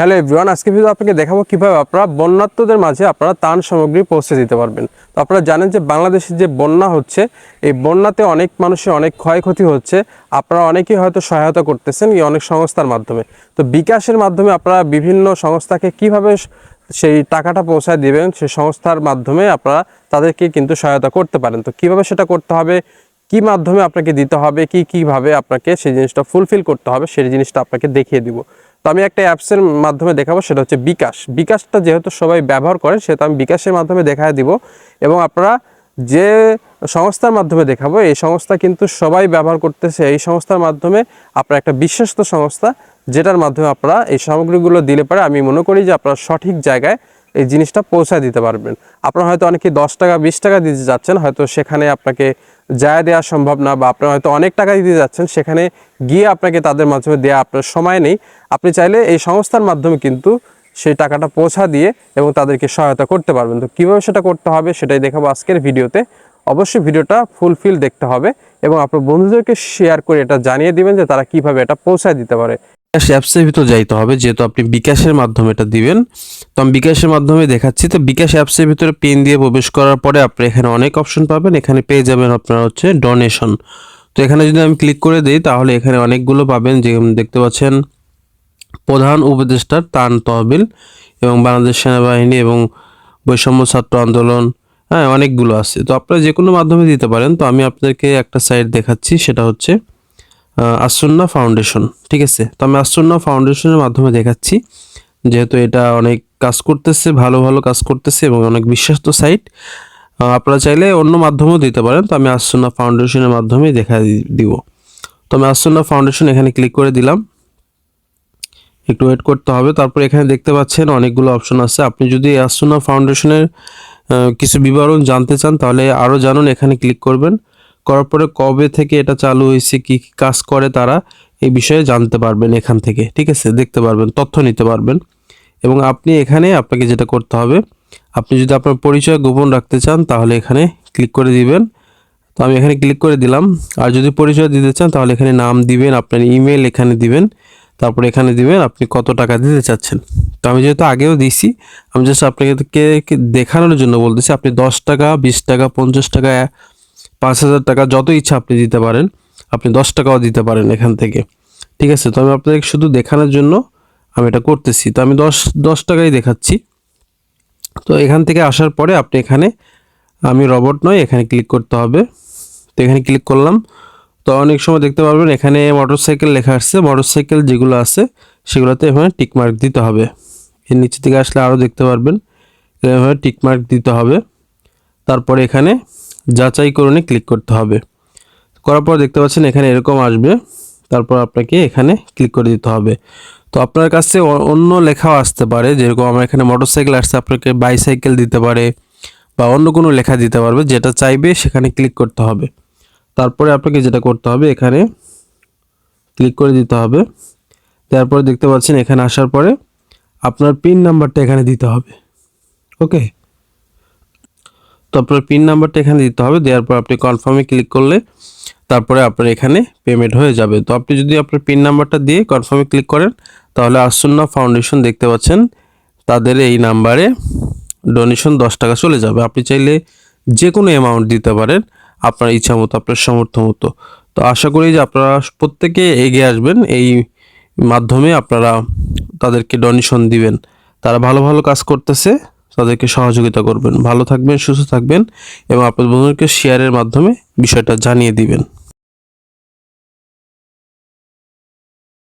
Hello everyone আজকে video আপনাকে দেখাবো কীভাবে আপনারা বন্যাত্মদের মাঝে আপনারা ত্রাণ সামগ্রী পৌঁছে দিতে পারবেন। তো আপনারা জানেন যে বাংলাদেশের যে বন্যা হচ্ছে, এই বন্যাতে অনেক মানুষের অনেক ক্ষয়ক্ষতি হচ্ছে। আপনারা অনেকেই হয়তো সহায়তা করতেছেন এই অনেক সংস্থার মাধ্যমে। তো বিকাশের মাধ্যমে আপনারা বিভিন্ন সংস্থাকে কীভাবে সেই টাকাটা পৌঁছায় দিবেন সেই সংস্থার মাধ্যমে আপনারা তাদেরকে কিন্তু সহায়তা করতে পারেন। তো কীভাবে সেটা করতে হবে, কি মাধ্যমে আপনাকে দিতে হবে, কি কীভাবে আপনাকে সেই জিনিসটা ফুলফিল করতে হবে, সেই জিনিসটা আপনাকে দেখিয়ে দিব। তো আমি একটা অ্যাপসের মাধ্যমে দেখাবো, সেটা হচ্ছে বিকাশ। বিকাশটা যেহেতু সবাই ব্যবহার করে সেহেতু আমি বিকাশের মাধ্যমে দেখায় দিব। এবং আপনারা যে সংস্থার মাধ্যমে দেখাবো, এই সংস্থা কিন্তু সবাই ব্যবহার করতেছে। এই সংস্থার মাধ্যমে আপনার একটা বিশ্বস্ত সংস্থা, যেটার মাধ্যমে আপনারা এই সামগ্রীগুলো দিলে পারে আমি মনে করি যে আপনারা সঠিক জায়গায় এই জিনিসটা পৌঁছায় দিতে পারবেন। আপনারা হয়তো অনেকে দশ টাকা, বিশ টাকা দিতে যাচ্ছেন, হয়তো সেখানে আপনাকে যায় দেওয়া সম্ভব না বা আপনারা হয়তো অনেক টাকা দিতে যাচ্ছেন, সেখানে গিয়ে আপনাকে তাদের মাধ্যমে দেওয়া আপনার সময় নেই। আপনি চাইলে এই সংস্থার মাধ্যমে কিন্তু সেই টাকাটা পৌঁছা দিয়ে এবং তাদেরকে সহায়তা করতে পারবেন। তো কীভাবে সেটা করতে হবে সেটাই দেখাবো আজকের ভিডিওতে। অবশ্যই ভিডিওটা ফুলফিল দেখতে হবে এবং আপনার বন্ধুদেরকে শেয়ার করে এটা জানিয়ে দিবেন যে তারা কীভাবে এটা পৌঁছায় দিতে পারে। বিকাশ অ্যাপসের ভিতর যাইতে হবে, যেহেতু আপনি বিকাশের মাধ্যমে এটা দিবেন। তো আমি বিকাশের মাধ্যমে দেখাচ্ছি। তো বিকাশ অ্যাপসের ভিতরে পিন দিয়ে প্রবেশ করার পরে আপনি এখানে অনেক অপশন পাবেন। এখানে পেয়ে যাবেন আপনার হচ্ছে ডোনেশন তো এখানে যদি আমি ক্লিক করে দিই, তাহলে এখানে অনেকগুলো পাবেন। যে দেখতে পাচ্ছেন, প্রধান উপদেষ্টার তান তহবিল এবং বাংলাদেশ সেনাবাহিনী এবং বৈষম্য ছাত্র আন্দোলন হ্যাঁ অনেকগুলো আছে। তো আপনারা যে কোনো মাধ্যমে দিতে পারেন। তো আমি আপনাদেরকে একটা সাইট দেখাচ্ছি, সেটা হচ্ছে আসন্না ফাউন্ডেশন ঠিক আছে? তো আমি আসন্না ফাউন্ডেশনের মাধ্যমে দেখাচ্ছি। যেহেতু এটা অনেক কাজ করতেছে, ভালো ভালো কাজ করতেছে এবং অনেক বিশ্বস্ত সাইট আপনারা চাইলে অন্য মাধ্যমেও দিতে পারেন। তো আমি আসন্না ফাউন্ডেশনের মাধ্যমে দেখা দিব। তো আমি আসন্না ফাউন্ডেশন এখানে ক্লিক করে দিলাম। একটু ওয়েট করতে হবে। তারপর এখানে দেখতে পাচ্ছেন অনেকগুলো অপশন আছে। আপনি যদি আসুনা ফাউন্ডেশনের কিছু বিবরণ জানতে চান, তাহলে আরও জানুন, এখানে ক্লিক করবেন। করার পরে কবে থেকে এটা চালু হয়েছে, কি কি কাজ করে তারা, এই বিষয়ে জানতে পারবেন এখান থেকে, ঠিক আছে? দেখতে পারবেন, তথ্য নিতে পারবেন। এবং আপনি এখানে আপনাকে যেটা করতে হবে, আপনি যদি আপনার পরিচয় গোপন রাখতে চান, তাহলে এখানে ক্লিক করে দিবেন। তো আমি এখানে ক্লিক করে দিলাম। আর যদি পরিচয় দিতে চান, তাহলে এখানে নাম দিবেন, আপনার ইমেল এখানে দিবেন। তারপর এখানে দিবেন আপনি কত টাকা দিতে চাচ্ছেন। তো আমি যেহেতু আগেও দিছি আমি জাস্ট আপনাকে দেখানোর জন্য বলতেছি, আপনি দশ টাকা, বিশ টাকা, পঞ্চাশ টাকা পাঁচ হাজার টাকা যত ইচ্ছা আপনি দিতে পারেন, আপনি দশ টাকাও দিতে পারেন এখান থেকে। ঠিক আছে, তো আমি আপনাদের শুধু দেখানোর জন্য আমি এটা করতেছি। তো আমি দশ দশ টাকাই দেখাচ্ছি। তো এখান থেকে আসার পরে আপনি এখানে, আমি রবট নয়, এখানে ক্লিক করতে হবে। তো এখানে ক্লিক করলাম। তো অনেক সময় দেখতে পারবেন এখানে মোটরসাইকেল লেখা আসছে মোটরসাইকেল যেগুলো আছে, সেগুলোতে এখানে টিকমার্ক দিতে হবে। এর নিচে থেকে আসলে আরও দেখতে পারবেন, এভাবে টিকমার্ক দিতে হবে। তারপরে এখানে যাচাই করণে ক্লিক করতে হবে। করার পর দেখতে পাচ্ছেন এখানে এরকম আসবে। তারপর আপনাকে এখানে ক্লিক করে দিতে হবে। তো আপনার কাছে অন্য লেখাও আসতে পারে। যেরকম আমার এখানে মোটরসাইকেল আসছে, আপনাকে বাইসাইকেল দিতে পারে বা অন্য কোনো লেখা দিতে পারবে। যেটা চাইবে সেখানে ক্লিক করতে হবে। তারপরে আপনাকে যেটা করতে হবে, এখানে ক্লিক করে দিতে হবে। তারপরে দেখতে পাচ্ছেন এখানে আসার পরে আপনার পিন নাম্বারটা এখানে দিতে হবে। ওকে তো আপনার পিন নাম্বারটা এখানে দিতে হবে, দেওয়ার পর আপনি কনফার্মে ক্লিক করলে তারপরে আপনার এখানে পেমেন্ট হয়ে যাবে। তো আপনি যদি আপনার পিন নাম্বারটা দিয়ে কনফার্মে ক্লিক করেন, তাহলে আসন্না ফাউন্ডেশন দেখতে পাচ্ছেন, তাদের এই নাম্বারে ডোনেশন দশ টাকা চলে যাবে। আপনি চাইলে যে কোনো অ্যামাউন্ট দিতে পারেন, আপনার ইচ্ছা মতো, আপনার সামর্থ্য মতো। তো আশা করি যে আপনারা প্রত্যেকে এগিয়ে আসবেন, এই মাধ্যমে আপনারা তাদেরকে ডোনেশন দিবেন। তারা ভালো ভালো কাজ করতেছে। তাদেরকে সহযোগিতা করবেন। ভালো থাকবেন, সুস্থ থাকবেন এবং আপনার বন্ধুদেরকে শেয়ারের মাধ্যমে বিষয়টা জানিয়ে দিবেন।